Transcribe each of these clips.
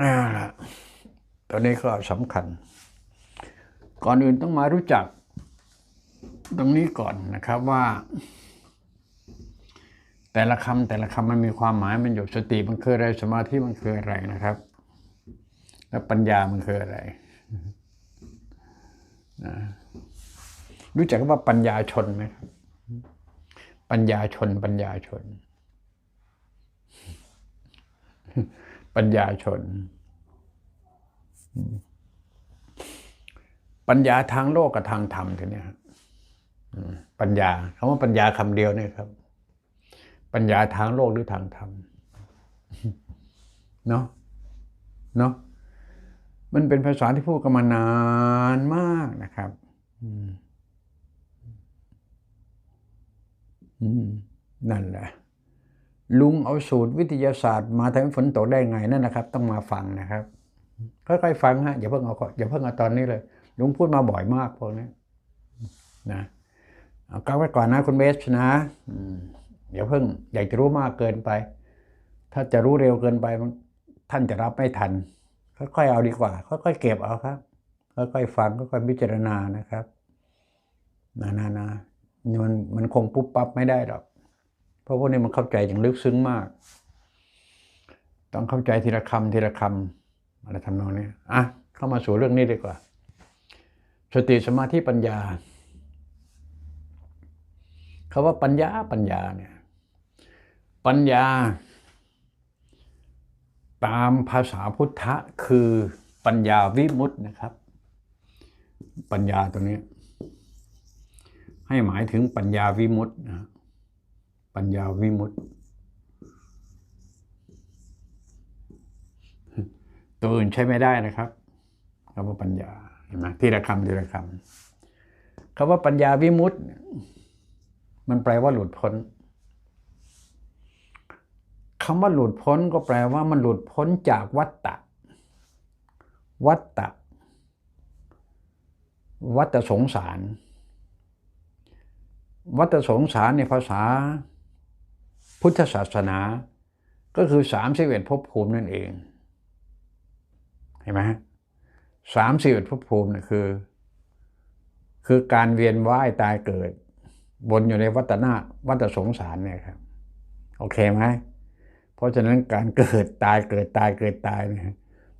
อ่าล่ะตอนนี้ก็สำคัญ ก่อนอื่นต้องมารู้จัก ตรงนี้ก่อนนะครับว่า แต่ละคำแต่ละคำมันมีความหมายมันอยู่สติมันคืออะไรสมาธิมันคืออะไรนะครับ แล้วปัญญามันคืออะไรนะรู้จักคำว่าปัญญาชนไหมครับปัญญาชน ปัญญาชน ปัญญาชน ปัญญาทางโลกกับทางธรรมทีเนี้ยครับปัญญาคำว่าปัญญาคำเดียวเนี่ยครับ ปัญญาทางโลกหรือทางธรรมเนาะเนาะมันเป็นภาษาที่พูดกันมานานมากนะครับอืมนั่นแหละ ลุงเอาสูตรวิทยาศาสตร์มาทำให้ฝนตกได้ไงนั่นนะครับ ต้องมาฟังนะครับ ค่อยๆฟังฮะอย่าเพิ่งเอาก่อนอย่าเพิ่งเอาตอนนี้เลย ลุงพูดมาบ่อยมากพวกนี้นะเอาก้าวไว้ก่อนนะคุณเบสนะอย่าเพิ่งอยากจะรู้มากเกินไป ถ้าจะรู้เร็วเกินไปท่านจะรับไม่ทัน ค่อยๆเอาดีกว่า ค่อยๆเก็บเอาครับค่อยๆฟังค่อยๆพิจารณานะครับนะนะนะมันมันคงปุ๊บปั๊บไม่ได้หรอก เพราะพวกนี้มันเข้าใจอย่างลึกซึ้งมาก ต้องเข้าใจทีละคำทีละคำอะไรทำนองนี้อะเข้ามาสู่เรื่องนี้ดีกว่า สติสมาธิปัญญาคาว่าปัญญาปัญญาเนี่ยปัญญา ตามภาษาพุทธะคือปัญญาวิมุตตินะครับ ปัญญาตัวนี้ให้หมายถึงปัญญาวิมุตตินะ ปัญญาวิมุตติตัวอื่นใช้ไม่ได้นะครับคำว่าปัญญาเห็นไหมทีละคำทีละคำคำว่าปัญญาวิมุตติเนี่ยมันแปลว่าหลุดพ้นคำว่าหลุดพ้นก็แปลว่ามันหลุดพ้นจากวัฏฏะวัฏฏะวัฏสงสาร วัฏสงสารในภาษา พุทธศาสนา ก็คือสามสิบเอ็ดภพภูมินั่นเอง เห็นไหมสามสิบเอ็ดภพภูมินี่คือ คือการเวียนว่ายตายเกิด บนอยู่ในวัฏนาวัฏสงสารเนี่ยครับโอเคไหมเพราะฉะนั้นการเกิดตายเกิดตายเกิดตายเนี่ย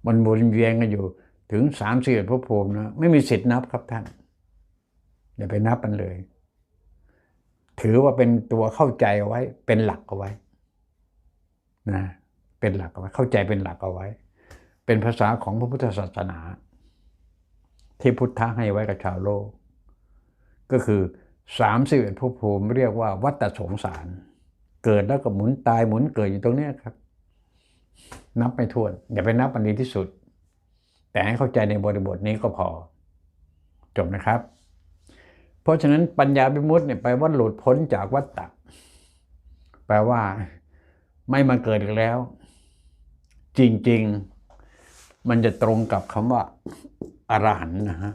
มันวนเวียนกันอยู่ถึงสามสิบเอ็ดภพภูมินะไม่มีสิทธิ์นับครับท่านอย่าไปนับมันเลย ถือว่าเป็นตัวเข้าใจเอาไว้ เป็นหลักเอาไว้นะเป็นหลักเอาไว้ เข้าใจเป็นหลักเอาไว้ เป็นภาษาของพระพุทธศาสนา ที่พุทธะให้ไว้กับชาวโลก ก็คือสามสิบเอ็ดภพภูมิเรียกว่าวัฏสงสาร เกิดแล้วก็หมุนตายหมุนเกิดอยู่ตรงนี้ครับ นับไม่ถ้วน อย่าไปนับอันนี้ที่สุด แต่ให้เข้าใจในบริบทนี้ก็พอ จบนะครับ เพราะฉะนั้นปัญญาบิมุตเนี่ยแปลว่าหลุดพ้นจากวัฏฏะแปลว่าไม่มาเกิดอีกแล้ว จริง ๆ มันจะตรงกับคำว่าอรหันนะฮะ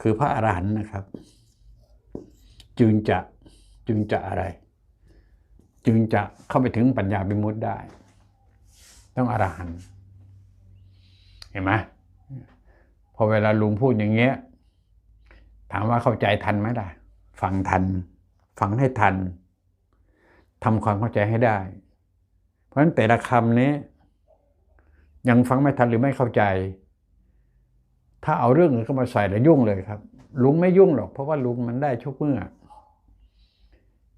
คือพระอรหันต์นะครับ จึงจะจึงจะอะไร จึงจะเข้าไปถึงปัญญาบิมุตได้ ต้องอรหันต์เห็นไหม พอเวลาลุงพูดอย่างเงี้ย ถามว่าเข้าใจทันไหมล่ะ ฟังทัน ฟังให้ทันทำความเข้าใจให้ได้ เพราะฉะนั้นแต่ละคำนี้ ยังฟังไม่ทันหรือไม่เข้าใจ ถ้าเอาเรื่องอื่นเข้ามาใส่แล้วยุ่งเลยครับ ลุงไม่ยุ่งหรอก เพราะว่าลุงมันได้ทุกเมื่อ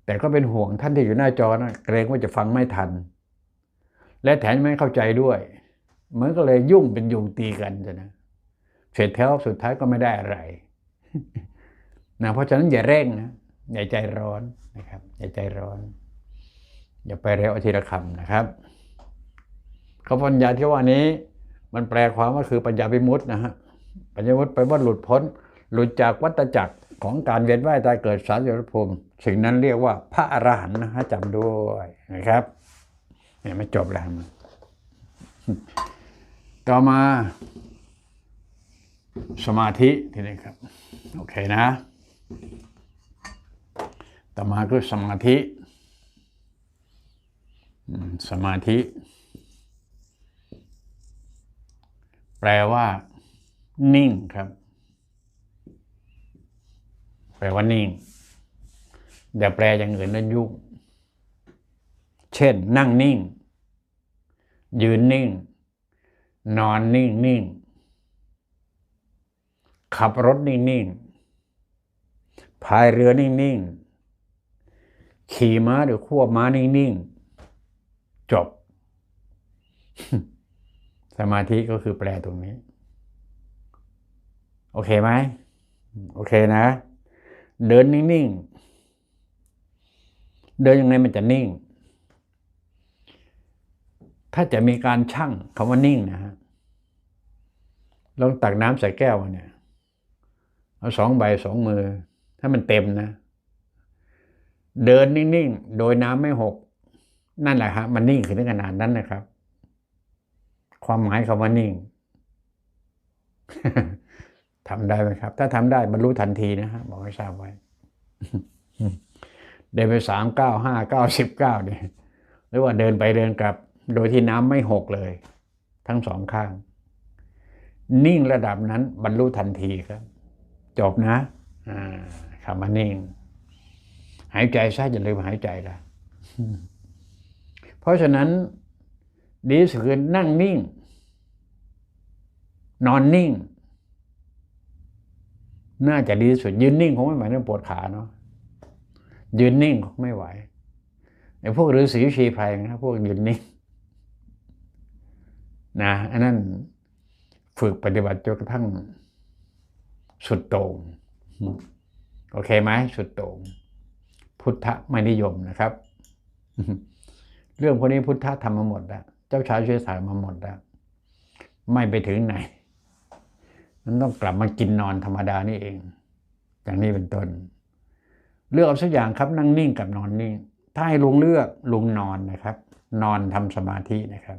แต่ก็เป็นห่วงท่านที่อยู่หน้าจอนะเกรงว่าจะฟังไม่ทัน และแถมไม่เข้าใจด้วย เหมันก็เลยยุ่งเป็นยุงตีกันใช่ไหม เสร็จแล้วสุดท้ายก็ไม่ได้อะไรนะเพราะฉะนั้นอย่าเร่งนะอย่าใจร้อนนะครับอย่าใจร้อน อย่าไปเร็วอาทีละคำนะครับคำปัญญาที่ว่านี้ มันแปลความว่าคือปัญญาวิมุตตินะฮะปัญญาวิมุตติแปลว่าหลุดพ้น หลุดจากวัฏจักรของการเวียนว่ายตายเกิดสารยภูมิสิ่งนั้นเรียกว่าพระอรหันต์นะฮะจำด้วยนะครับเนี่ยไม่จบแล้วมันต่อมา สมาธิทีนี้ครับ โอเคนะต่อมาคือสมาธิ สมาธิ แปลว่า นิ่งครับ แปลว่านิ่งอย่าแปลอย่างอื่นนั่นยุ่งเช่น นั่งนิ่ง ยืนนิ่ง นอนนิ่งนิ่ง ขับรถนิ่งนิ่งพายเรือนิ่งนิ่งขี่ม้าหรือควม้านิ่งนิ่งจบ สมาธิก็คือแปลตรงนี้ โอเคไหมโอเคนะ เดินนิ่งๆ เดินยังไงมันจะนิ่ง ถ้าจะมีการชั่งคำว่านิ่งนะฮะลองตักน้ำใส่แก้วเนี่ย เอาสองใบสองมือ ถ้ามันเต็มนะ เดินนิ่งๆ โดยน้ำไม่หก นั่นแหละฮะมันนิ่งขึ้นขนาดนั้นนะครับ ความหมายคำว่านิ่งทำได้ไหมครับ ถ้าทำได้บรรลุทันทีนะฮะบอกให้ทราบไว้เดินไปสามเก้าห้าเก้าสิบเก้าเนี่ยหรือว่าเดินไปเดินกลับ โดยที่น้ำไม่หกเลย ทั้งสองข้าง นิ่งระดับนั้นบรรลุทันทีครับ จบนะอ่าคำว่านิ่ง หายใจซะอย่าลืมหายใจละเพราะฉะนั้น ดีที่สุดคือนั่งนิ่ง นอนนิ่ง น่าจะดีที่สุดยืนนิ่งคงไม่ไหวเรื่องปวดขาเนาะยืนนิ่งคงไม่ไหวไอ้พวกฤาษีชีไพรนะพวกยืนนิ่งนะอันนั้นฝึกปฏิบัติจนกระทั่ง สุดโต่งโอเคไหมสุดโต่งพุทธไม่นิยมนะครับ เรื่องพวกนี้พุทธะทำมาหมดแล้วเจ้าชายช่วยสายมาหมดแล้วไม่ไปถึงไหน มันต้องกลับมากินนอนธรรมดานี่เองอย่างนี้เป็นต้นเลือกเอาสักอย่างครับนั่งนิ่งกับนอนนิ่ง ถ้าให้ลุงเลือกลุงนอนนะครับ นอนทำสมาธินะครับ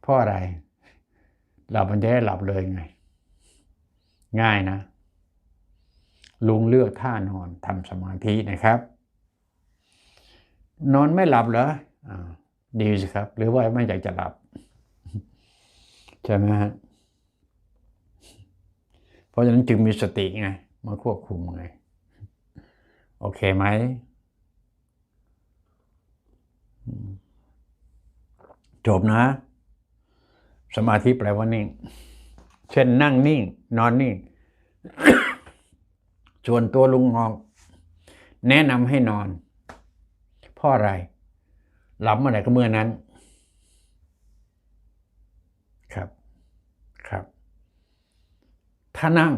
เพราะอะไรหลับมันจะได้หลับเลยไง ง่ายนะ ลุงเลือกท่านอนทำสมาธินะครับ นอนไม่หลับเหรออดีสิครับ หรือว่าไม่อยากจะหลับ ใช่ไหมฮะเพราะฉะนั้นจึงมีสติไงมาควบคุมไง โอเคไหมจบนะ สมาธิแปลว่านิ่ง เช่นนั่งนิ่ง นอนนิ่งส่วนตัวลุงงอกแนะนำให้นอน เพราะอะไร หลับเมื่อไหร่ก็เมื่อนั้น ครับ ครับ ถ้านั่ง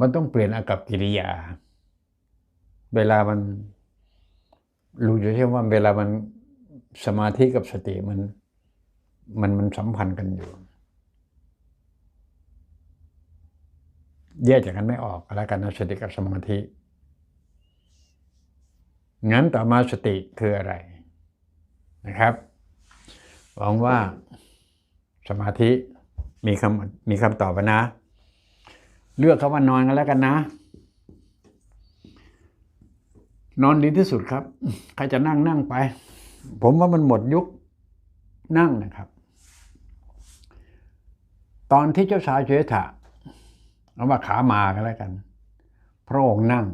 มันต้องเปลี่ยนอากับกิริยา เวลามันรู้อยู่ใช่ไหมว่าเวลามันสมาธิกับสติมัน มันมันสัมพันธ์กันอยู่ แยกจากกันไม่ออกแล้วกันนะสติกับสมาธิ งั้นต่อมาสติคืออะไรนะครับหวังว่าสมาธิมีคำมีคำตอบนะ เลือกคำว่านอนกันแล้วกันนะ นอนดีที่สุดครับ ใครจะนั่งนั่งไป ผมว่ามันหมดยุคนั่งนะครับ ตอนที่เจ้าชายเชษฐะ เอาว่าขามากันแล้วกัน พระองค์นั่ง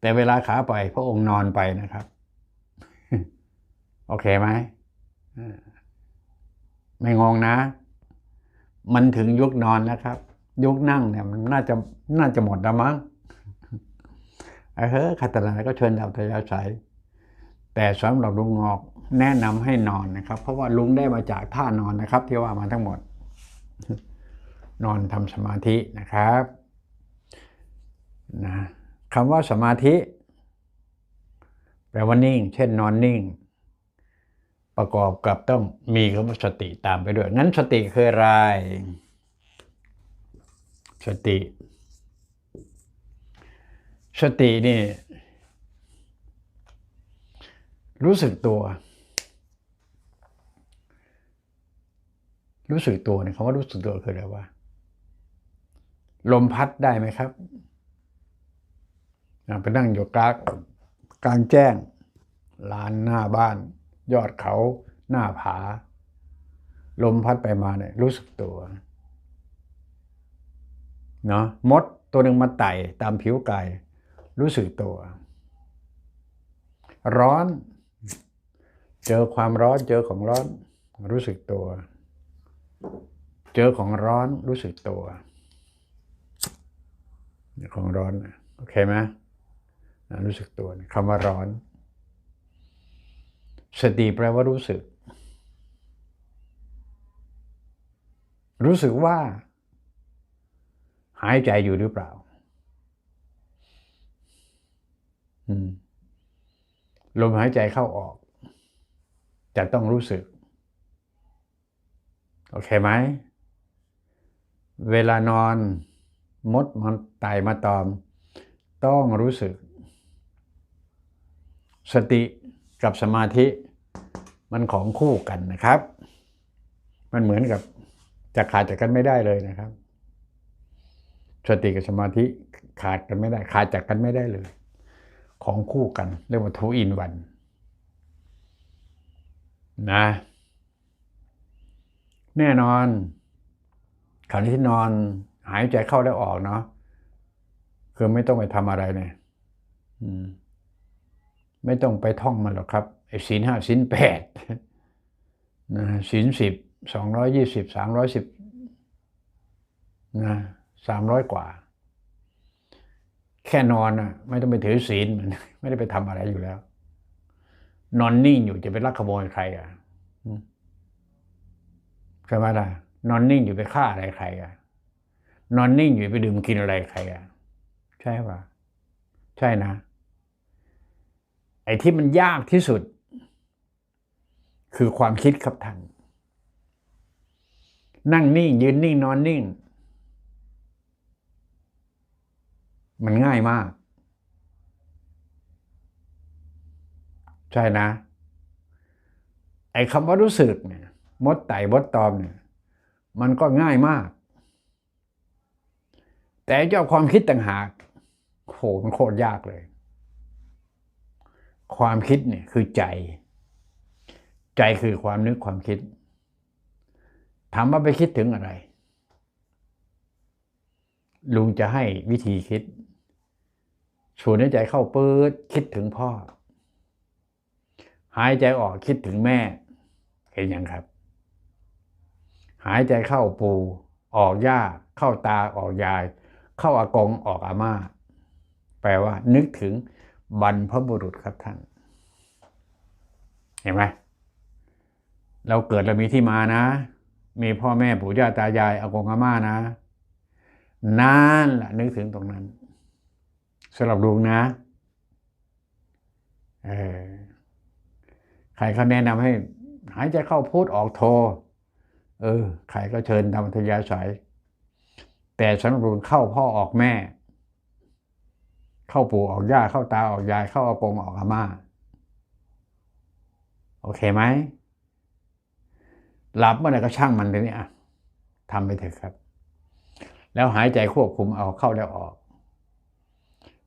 แต่เวลาขาไป พระองค์นอนไปนะครับ โอเคไหมไม่งงนะ มันถึงยุคนอนแล้วครับ ยุคนั่งเนี่ย มันน่าจะน่าจะหมดแล้วมั้งเออขัตนาก็เชิญดับทยาศัยแต่สำหรับลุงงอกแนะนำให้นอนนะครับ เพราะว่าลุงได้มาจากท่านอนนะครับ ที่ว่ามาทั้งหมด นอนทำสมาธินะครับนะคำว่าสมาธิ แปลว่านิ่ง เช่นนอนนิ่ง ประกอบกับต้องมีคำว่าสติตามไปด้วย งั้นสติคืออะไร สติ สตินี่ รู้สึกตัว รู้สึกตัวเนี่ยคำว่ารู้สึกตัวคืออะไรวะ ลมพัดได้ไหมครับไปนั่งอยู่กลางกลางแจ้งลานหน้าบ้าน ยอดเขาหน้าผา ลมพัดไปมาเนี่ยรู้สึกตัวเนาะมดตัวหนึ่งมาไต่ตามผิวกายรู้สึกตัว ร้อน เจอความร้อนเจอของร้อน รู้สึกตัว เจอของร้อนรู้สึกตัว ของร้อนโอเคไหมรู้สึกตัวคำว่าร้อน สติแปลว่ารู้สึก รู้สึกว่า หายใจอยู่หรือเปล่าลมหายใจเข้าออก จะต้องรู้สึก โอเคไหม เวลานอน มดมันไต่มาตอม ต้องรู้สึก สติกับสมาธิมันของคู่กันนะครับ มันเหมือนกับจะขาดจากกันไม่ได้เลยนะครับ สติกับสมาธิขาดกันไม่ได้ ขาดจากกันไม่ได้เลย ของคู่กัน เรียกว่าทูอินวันนะ แน่นอนขณะที่นอน หายใจเข้าได้ออกเนาะคือไม่ต้องไปทำอะไรเนี่ยไม่ต้องไปท่องมันหรอกครับไอ้ศีลห้าศีลแปดนะศีลสิบสองร้อยยี่สิบสามร้อยสิบนะสามร้อยกว่า แค่นอนอะ ไม่ต้องไปถือศีลมันไม่ได้ไปทำอะไรอยู่แล้ว นอนนิ่งอยู่จะไปลักขโมยใครอะใช่ไหมล่ะนอนนิ่งอยู่ไปฆ่าอะไรใครอะ นอนนิ่งอยู่ไปดื่มกินอะไรใครอะ ใช่ป่ะ ใช่นะ ไอ้ที่มันยากที่สุด คือความคิดครับท่านนั่งนิ่ง ยืนนิ่ง นอนนิ่ง มันง่ายมาก ใช่นะ ไอ้คำว่ารู้สึกเนี่ยมดไต่มดตอมเนี่ย มันก็ง่ายมาก แต่เจ้าความคิดต่างหากโหมันโคตรยากเลย ความคิดเนี่ยคือใจ ใจคือความนึกความคิดถามว่าไปคิดถึงอะไร ลุงจะให้วิธีคิดสูดหายใจเข้าเปืดคิดถึงพ่อ หายใจออกคิดถึงแม่ เห็นยังครับ หายใจเข้าปู ออกย่าเข้าตาออกยาย เข้าอากงออกอาม่า แปลว่า นึกถึงบรรพบุรุษครับท่าน เห็นไหมเราเกิดเรามีที่มานะ มีพ่อแม่ปู่ย่าตายายอากงอาม่านะนั่นแหละนึกถึงตรงนั้นสำหรับลุงนะเออใครเขาแนะนำให้ หายใจเข้าพูดออกโท เออ ใครก็เชิญตามทยาสาย แต่สำหรับลุงเข้าพ่อออกแม่ เข้าปู่ออกย่าเข้าตาออกยายเข้าอากงออกอาม่า โอเคไหมหลับเมื่อไหร่ก็ช่างมันเลยนี่อะทำไปเถอะครับ แล้วหายใจควบคุมเอาเข้าแล้วออก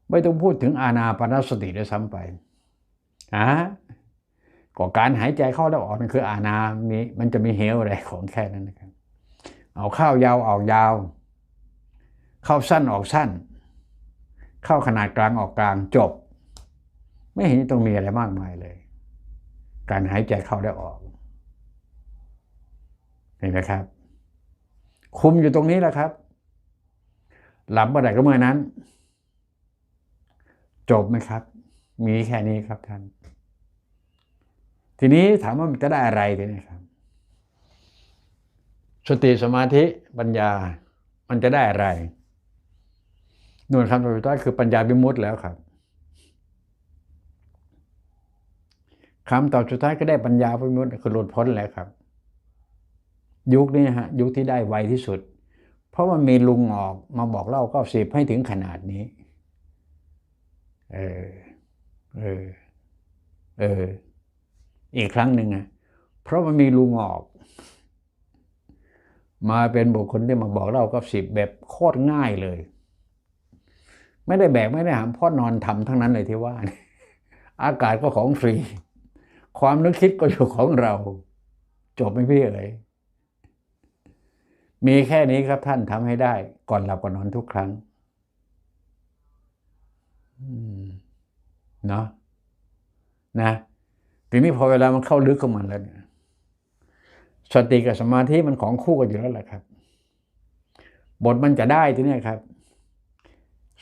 ไม่ต้องพูดถึงอาณาปณสติด้วยซ้ำไปอะก็การหายใจเข้าแล้วออกนั่นคืออาณามีมันจะมีเหวอะไรของแค่นั้นนะครับ เอาเข้ายาวออกยาว เข้าสั้นออกสั้น เข้าขนาดกลางออกกลางจบ ไม่เห็นต้องมีอะไรมากมายเลย การหายใจเข้าและออกเห็นไหมครับ คุมอยู่ตรงนี้แหละครับ หลับเมื่อไหร่ก็เมื่อนั้น จบไหมครับ มีแค่นี้ครับท่าน ทีนี้ถามว่ามันจะได้อะไรทีนี้ครับสติสมาธิปัญญามันจะได้อะไร นวลคำตอสุดท้ายคือปัญญาบิมุตแล้วครับคำตอบสุดท้ายก็ได้ปัญญาบิมุตคือหลุดพ้นแล้วครับ ยุคนี้ฮะยุคที่ได้ไวที่สุด เพราะมันมีลุงออกมาบอกเล่าก็สิบให้ถึงขนาดนี้ เออเออเอออีกครั้งหนึ่งอะเพราะมันมีลุงออก มาเป็นบุคคลที่มาบอกเรากับสิบแบบโคตรง่ายเลย ไม่ได้แบกไม่ได้หามพ่อนอนทำทั้งนั้นเลยที่ว่า อากาศก็ของฟรี ความนึกคิดก็อยู่ของเรา จบไหมพี่เอ๋ยมีแค่นี้ครับท่านทำให้ได้ ก่อนหลับก่อนนอนทุกครั้งเนาะนะทีนี้พอเวลามันเข้าลึกของมันแล้วเนี่ยสติกับสมาธิมันของคู่กันอยู่แล้วแหละครับ บทมันจะได้ทีเนี้ยครับ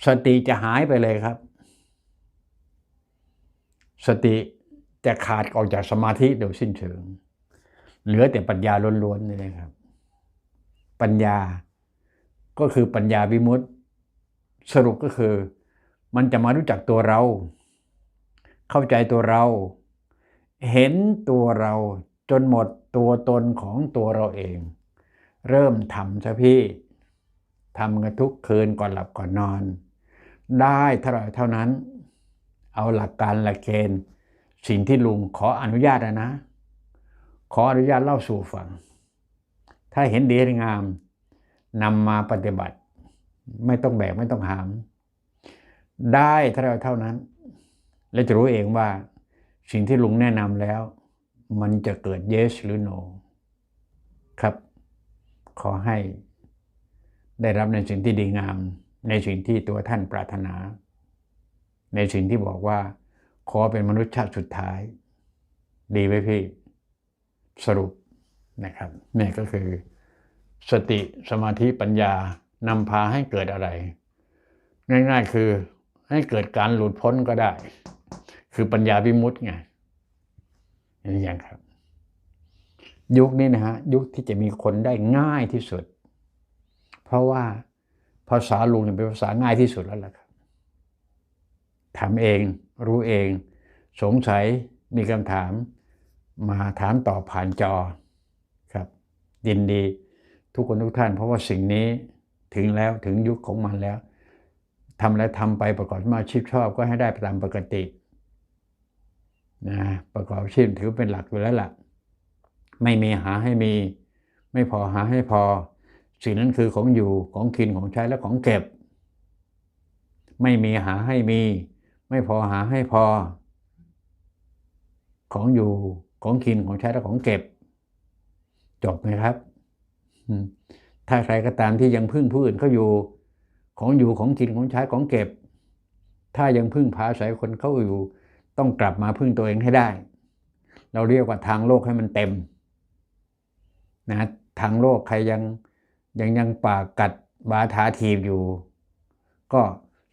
สติจะหายไปเลยครับ สติจะขาดออกจากสมาธิโดยสิ้นเชิง เหลือแต่ปัญญาล้วนๆนี่นะครับ ปัญญาก็คือปัญญาวิมุตติ สรุปก็คือ มันจะมารู้จักตัวเรา เข้าใจตัวเรา เห็นตัวเราจนหมดตัวตนของตัวเราเอง เริ่มทำซะพี่ทำกันทุกคืนก่อนหลับก่อนนอน ได้เท่าไรเท่านั้น เอาหลักการหลักเกณฑ์สิ่งที่ลุงขออนุญาตนะ ขออนุญาตเล่าสู่ฟัง ถ้าเห็นดีงามนำมาปฏิบัติ ไม่ต้องแบกไม่ต้องหาม ได้เท่าไรเท่านั้น และจะรู้เองว่าสิ่งที่ลุงแนะนำแล้ว มันจะเกิด yes หรือ no ครับ ขอให้ได้รับในสิ่งที่ดีงาม ในสิ่งที่ตัวท่านปรารถนา ในสิ่งที่บอกว่า ขอเป็นมนุษย์ชาติสุดท้าย ดีไหมพี่ สรุปนะครับนี่ก็คือ สติสมาธิปัญญานำพาให้เกิดอะไร ง่ายๆคือให้เกิดการหลุดพ้นก็ได้ คือปัญญาวิมุตติไงอย่างครับ ยุคนี้นะฮะยุคที่จะมีคนได้ง่ายที่สุด เพราะว่า ภาษาลุงเนี่ยเป็นภาษาง่ายที่สุดแล้วล่ะครับทำเองรู้เอง สงสัยมีคำถาม มาถามตอบผ่านจอครับยินดีทุกคนทุกท่าน เพราะว่าสิ่งนี้ถึงแล้วถึงยุคของมันแล้วทำแล้วทำไปประกอบมาชีพชอบก็ให้ได้ตามปกตินะประกอบชีพถือเป็นหลักอยู่แล้วล่ะ ไม่มีหาให้มี ไม่พอหาให้พอ สิ่งนั้นคือของอยู่ของกินของใช้และของเก็บ ไม่มีหาให้มี ไม่พอหาให้พอ ของอยู่ของกินของใช้และของเก็บ จบไหมครับถ้าใครก็ตามที่ยังพึ่งผู้อื่นเขาอยู่ ของอยู่ของกินของใช้ของเก็บ ถ้ายังพึ่งพาอาศัยคนเขาอยู่ ต้องกลับมาพึ่งตัวเองให้ได้ เราเรียกว่าทางโลกให้มันเต็ม นะทางโลกใครยัง ยังยังปากกัดบาทาทีบอยู่ ก็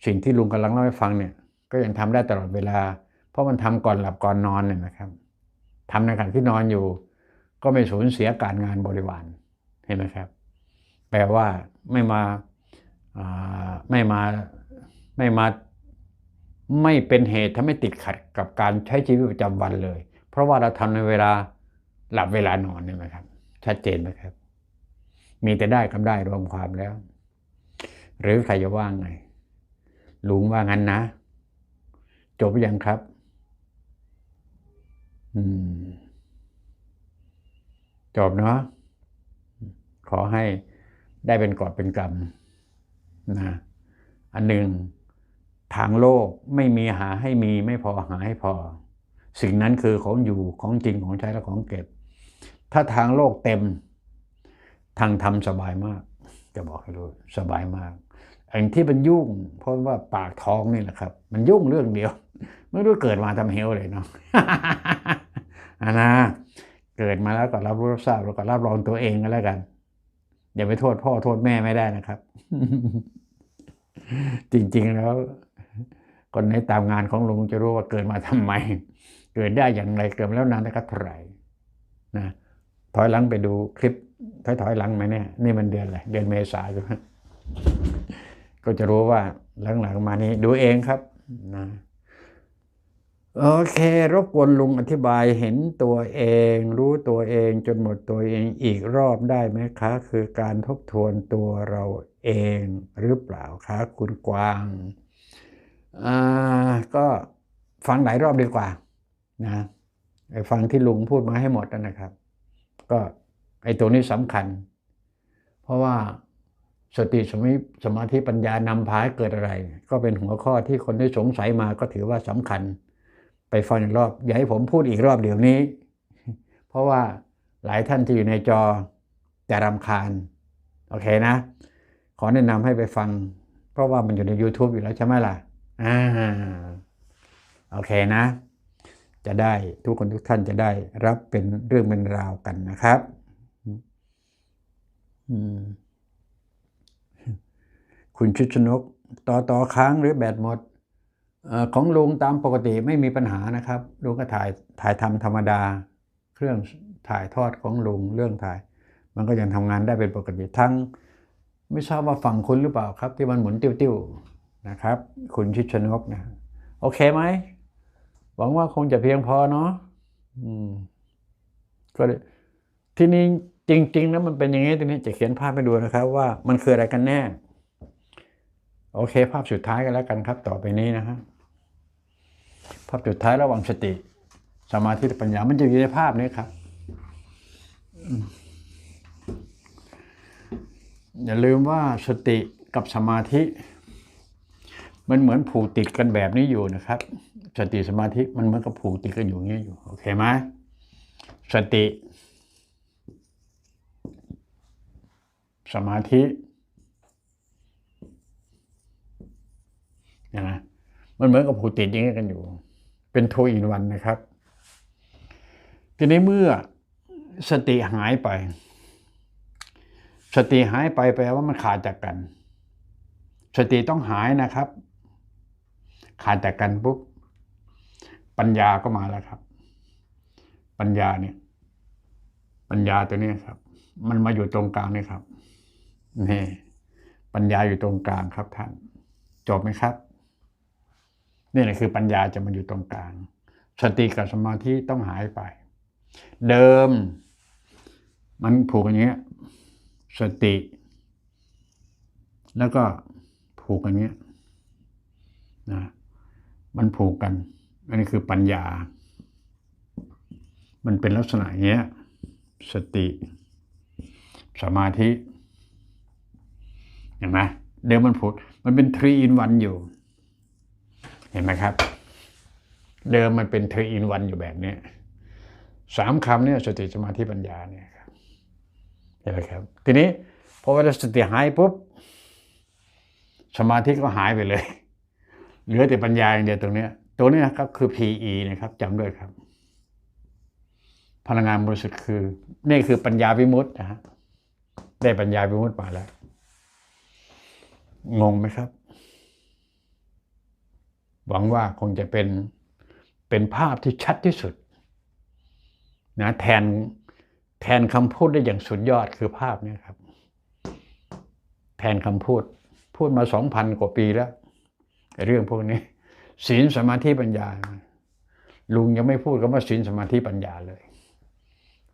สิ่งที่ลุงกำลังเล่าให้ฟังเนี่ย ก็ยังทำได้ตลอดเวลา เพราะมันทำก่อนหลับก่อนนอนเนี่ยนะครับทำในขณะที่นอนอยู่ ก็ไม่สูญเสียการงานบริวารเห็นไหมครับ แปลว่าไม่มาไม่มาไม่มาไม่เป็นเหตุทำให้ติดขัดกับการใช้ชีวิตประจำวันเลย เพราะว่าเราทำในเวลาหลับเวลานอนเนี่ยนะครับ ชัดเจนไหมครับ มีแต่ได้กับได้รวมความแล้ว หรือใครจะว่าไง ลุงว่างั้นนะ จบยังครับ อืม จบเนาะขอให้ได้เป็นกอบเป็นกรรมนะอันหนึ่งทางโลกไม่มีหาให้มีไม่พอหาให้พอ สิ่งนั้นคือของอยู่ของจริงของใช้และของเก็บ ถ้าทางโลกเต็ม ทางธรรมสบายมาก จะบอกให้รู้สบายมากอันที่มันยุ่ง เพราะว่าปากท้องนี่แหละครับ มันยุ่งเรื่องเดียว ไม่รู้เกิดมาทำเฮลเลยเนาะอานะเกิดมาแล้วก็รับรู้รับทราบแล้วก็รับรองตัวเองก็แล้วกัน อย่าไปโทษพ่อโทษแม่ไม่ได้นะครับ จริงๆแล้ว คนในตามงานของลุงจะรู้ว่าเกิดมาทำไม เกิดได้อย่างไรเกิดแล้วนานนะครับเท่าไหร่นะถอยหลังไปดูคลิป ถอยถอยหลังไหมเนี่ยนี่มันเดือนอะไรเดือนเมษายนก็จะรู้ว่าหลังๆมานี้ดูเองครับนะโอเค รบกวนลุงอธิบายเห็นตัวเอง รู้ตัวเองจนหมดตัวเองอีกรอบได้ไหมคะ คือการทบทวนตัวเราเองหรือเปล่าคะคุณกวางอ่าก็ฟังหลายรอบดีกว่านะฟังที่ลุงพูดมาให้หมดนะครับ ก็ ไอ้ตัวนี้สำคัญ เพราะว่าสติสมิสมาธิปัญญานำพาให้เกิดอะไร ก็เป็นหัวข้อที่คนที่สงสัยมาก็ถือว่าสำคัญ ไปฟังอีกรอบ อย่าให้ผมพูดอีกรอบเดี๋ยวนี้ เพราะว่าหลายท่านที่อยู่ในจอจะรำคาญ โอเคนะ ขอแนะนำให้ไปฟัง เพราะว่ามันอยู่ใน YouTube อยู่แล้วใช่ไหมล่ะอ่าโอเคนะ จะได้ทุกคนทุกท่านจะได้รับเป็นเรื่องเป็นราวกันนะครับ คุณชุดชนก ต่อต่อค้างหรือแบตหมดอของลุงตามปกติไม่มีปัญหานะครับ ลุงก็ถ่ายถ่ายทำธรรมดา เครื่องถ่ายทอดของลุงเรื่องถ่าย มันก็ยังทำงานได้เป็นปกติทั้ง ไม่ทราบว่าฝั่งคุณหรือเปล่าครับ ที่มันหมุนติ้วๆนะครับ คุณชิดชนกนะโอเคไหมหวังว่าคงจะเพียงพอเนาะอืมก็ที่นี้ จริง ๆ แล้วมันเป็นอย่างนี้ทีนี้จะเขียนภาพให้ดูนะครับ ว่ามันคืออะไรกันแน่ โอเค ภาพสุดท้ายกันแล้วกันครับ ต่อไปนี้นะฮะภาพสุดท้ายระหว่างสติ สมาธิปัญญามันจะอยู่ในภาพนี้ครับอย่าลืมว่าสติกับสมาธิ มันเหมือนผูกติดกันแบบนี้อยู่นะครับ สติสมาธิมันเหมือนกับผูกติดกันอยู่อย่างนี้อยู่โอเคไหมสติ สมาธินะนะมันเหมือนกับผูกติดอย่างนี้กันอยู่ เป็นโทอินวันนะครับ ทีนี้เมื่อสติหายไป สติหายไปแปลว่ามันขาดจากกัน สติต้องหายนะครับ ขาดจากกันปุ๊บปัญญาก็มาแล้วครับ ปัญญาเนี่ย ปัญญาตัวนี้ครับ มันมาอยู่ตรงกลางนี่ครับ นี่ปัญญาอยู่ตรงกลางครับท่าน จบไหมครับ นี่แหละคือปัญญาจะมาอยู่ตรงกลาง สติกับสมาธิต้องหายไป เดิม มันผูกอย่างเงี้ย สติ แล้วก็ผูกอย่างเงี้ยนะมันผูกกันอันนี้คือปัญญา มันเป็นลักษณะอย่างเงี้ย สติ สมาธิ เห็นไหมเดี๋ยวมันผูกมันเป็นทรีอินวันอยู่ เห็นไหมครับ เดิมมันเป็นทรีอินวันอยู่แบบนี้สามคำเนี่ยสติสมาธิปัญญาเนี่ยครับเห็นไหมครับ ทีนี้พอเวลาสติหายปุ๊บสมาธิก็หายไปเลย เหลือแต่ปัญญาอย่างเดียวตรงเนี้ยตัวนี้นะครับคือ PE นะครับจำด้วยครับ พลังงานบริสุทธิ์คือ นี่คือปัญญาวิมุตต์นะฮะได้ปัญญาวิมุตต์มาแล้ว งงไหมครับ หวังว่าคงจะเป็นเป็นภาพที่ชัดที่สุดนะแทนแทนคำพูดได้อย่างสุดยอดคือภาพนี้ครับ แทนคำพูด พูดมาสองพันกว่าปีแล้วเรื่องพวกนี้ศีลสมาธิปัญญา ลุงยังไม่พูดคำว่าศีลสมาธิปัญญาเลย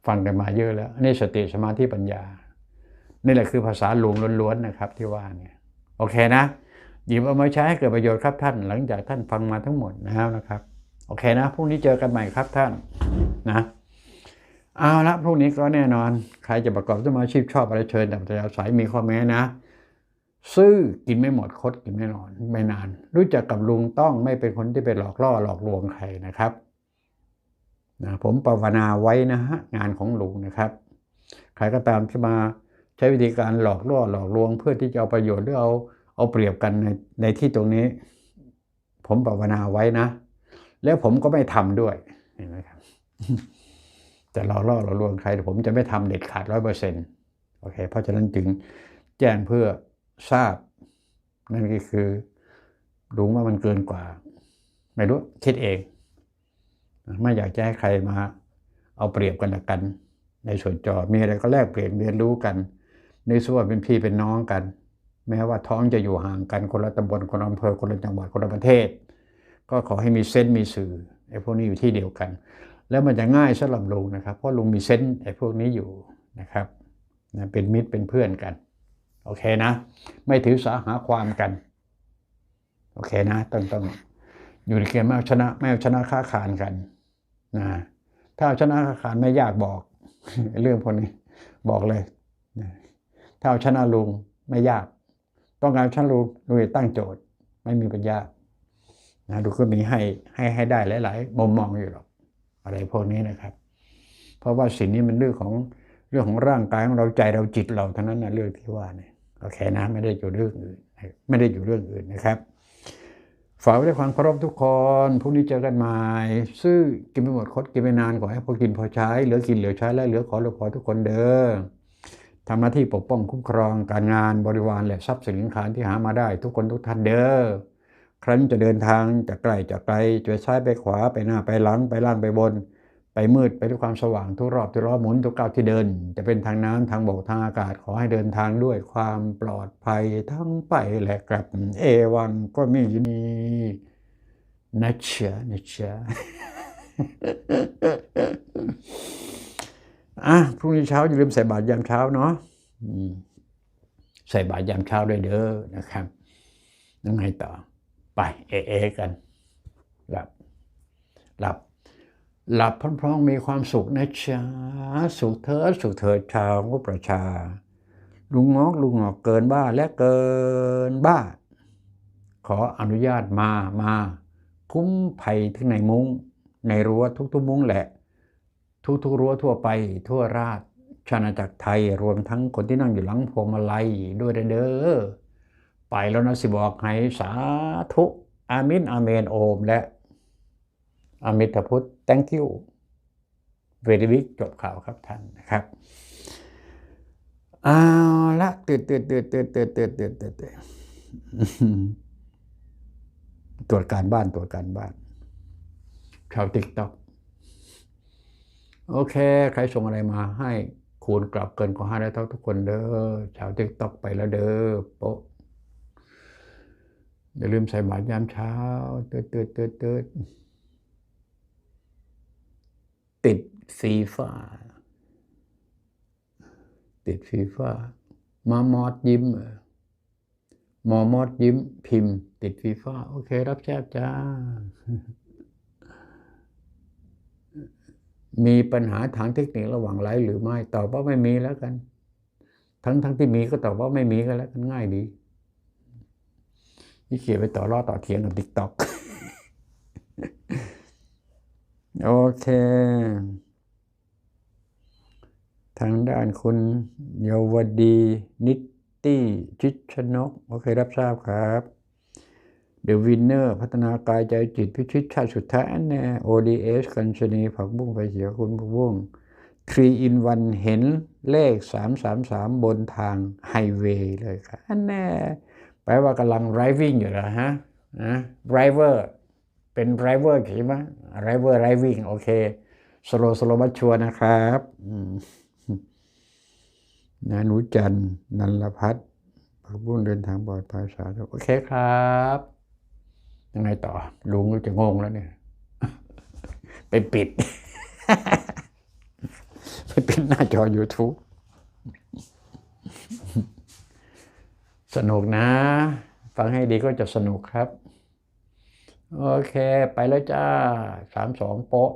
ฟังกันมาเยอะแล้วนี่สติสมาธิปัญญา นี่แหละคือภาษาลุงล้วนๆนะครับ ที่ว่าเนี่ย โอเคนะ หยิบเอามาใช้ให้เกิดประโยชน์ครับท่าน หลังจากท่านฟังมาทั้งหมดนะครับโอเคนะพรุ่งนี้เจอกันใหม่ครับท่านนะเอาละพรุ่งนี้ก็แน่นอน ใครจะประกอบสมาชีพชอบอะไรเชิญแต่จจัยสายมีข้อแม้นะ ซื้อกินไม่หมดคดกินไม่นอน ไม่นาน รู้จักกับลุงต้องไม่เป็นคนที่ไปหลอกล่อหลอกลวงใครนะครับนะผมภาวนาไว้นะฮะงานของลุงนะครับ ใครก็ตามที่มา ใช้วิธีการหลอกล่อหลอกลวง เพื่อที่จะเอาประโยชน์หรือเอาเอาเปรียบกันในในที่ตรงนี้ ผมภาวนาไว้นะ แล้วผมก็ไม่ทำด้วยเห็นไหมครับจะหลอกล่อหลอกลวงใคร ผมจะไม่ทำเด็ดขาดร้อยเปอร์เซ็นต์โอเคเพราะฉะนั้นจึงแจ้งเพื่อทราบ นั่นก็คือรู้ว่ามันเกินกว่า ไม่รู้คิดเอง ไม่อยากจะให้ใครมาเอาเปรียบกันละกัน ในส่วนจอมีอะไรก็แลกเปลี่ยนเรียนรู้กัน นส่วนเป็นพี่เป็นน้องกัน แม้ว่าท้องจะอยู่ห่างกันคนละตำบลคนละอำเภอคนละจังหวัดคนละประเทศ ก็ขอให้มีเส้นมีสื่อไอ้พวกนี้อยู่ที่เดียวกัน แล้วมันจะง่ายสำหรับลุงนะครับ เพราะลุงมีเส้นไอ้พวกนี้อยู่นะครับนะเป็นมิตรเป็นเพื่อนกัน โอเคนะ ไม่ถือสาหาความกัน โอเคนะต้องต้องอยู่ในเกณฑ์ไม่เอาชนะไม่เอาชนะค้าขานกันนะถ้าเอาชนะค้าขานไม่ยากบอก เรื่องพวกนี้บอกเลย ถ้าเอาชนะลุงไม่ยาก ต้องการชนะลุงลุงจะตั้งโจทย์ ไม่มีปัญญานะดูก็มีให้ให้ให้ได้หลาย ๆมุมมองอยู่หรอกอะไรพวกนี้นะครับ เพราะว่าสิ่งนี้มันเรื่องของเรื่องของร่างกายของเราใจเราจิตเราเท่านั้นนะเรื่องที่ว่าเนี่ยโอเคนะไม่ได้อยู่เรื่องอื่นไม่ได้อยู่เรื่องอื่นนะครับฝากไว้ด้วยความเคารพทุกคนพรุ่งนี้เจอกันใหม่ซื้อกินไปหมดคดกินไปนานขอให้พอกินพอใช้ เหลือกินเหลือใช้และเหลือขอเหลือขอทุกคนเด้อ ทำหน้าที่ปกป้องคุ้มครองการงานบริวารและทรัพย์สินขานที่หามาได้ทุกคนทุกท่านเด้อครั้นจะเดินทางจากไกลจากไกลจะซ้ายไปขวาไปหน้าไปหลังไปล่างไปบน ไปมืดไปด้วยความสว่างทุกรอบทุกรอบหมุนทุกก้าวที่เดิน จะเป็นทางน้ำทางบกทางอากาศขอให้เดินทางด้วยความปลอดภัยทั้งไปและกลับเอวังก็มีนี่นะเชียนะเชีย อะพรุ่งนี้เช้าอย่าลืมใส่บาตรยามเช้าเนาะใส่บาตรยามเช้าด้วยเด้อนะครับยังไงต่อ ไปเอเอกันหลับหลับ หลับพร้อมๆมีความสุขนะจ๊ะสุขเถิดสุขเถิดชาวประชา ลุงงอกลุงงอกเกินบ้าและเกินบ้า ขออนุญาตมามา คุ้มภัยทั้งในมุง้งในรั้วทุกๆมุ้งแหละ ทุกๆรั้วทั่วไป ทั่วราชชาณาจักรไทย รวมทั้งคนที่นั่งอยู่หลังพวงมาลัยด้วยเด้อไปแล้วนะสิบอกให้สาธุอามินอาเมนโอม และอามิตพุทธ thank you very big จบข่าวครับท่านนะครับเอาละตื่นตื่นตื่นตื่นตื่นตื่นตื่นตื่นตื่นตรวจการบ้านตรวจการบ้านชาวติ๊กต็อก โอเค ใครส่งอะไรมาให้คูณกลับเกินกว่าห้าได้เท่าทุกคนเด้อชาวติ๊กต็อกไปแล้วเด้อโป๊ะอย่าลืมใส่บาตรยามเช้าเตืดเตืดเตืดเตืดติดฟีฟ่าติดฟีฟ่ามามอดยิ้มมอมอดยิ้มพิมพ์ ติดฟีฟ่าโอเค รับแชบจ้า มีปัญหาทางเทคนิคระหว่างไลฟ์หรือไม่ตอบว่าไม่มีแล้วกัน ทั้งทั้งที่มีก็ตอบว่าไม่มีก็แล้วกันง่ายดีนี่เขียนไปต่อรอต่อเถียงกับติ๊กต็อกโอเค ทางด้านคุณเยาวดีนิตตี้ชิชนก โอเค รับทราบครับ เด e w วินเนอร์ พัฒนากายใจจิตพิชิตชาติสุดท้ายแน่ ODS กัญชนีผักบุ้งไฟเขียคุณผักบุ้ง3 in 1เห็นเลข 333 บนทางไฮเวย์เลยครับอันแน่แปลว่ากำลัง driving อยู่เหรอฮะนะ driver เป็น driver ใช่ไหม driver driving โอเคสโลสโลบัชชัวนะครับนาหนูจันนันลพัฒน์ผักบุ้งเดินทางปลอดภัยสาธุโอเคครับ ยังไงต่อ ลุงก็จะงงแล้วเนี่ย ไปปิด ไปปิดหน้าจอ YouTube สนุกนะ ฟังให้ดีก็จะสนุกครับ โอเค ไปแล้วจ้าสามสองโป๊ะ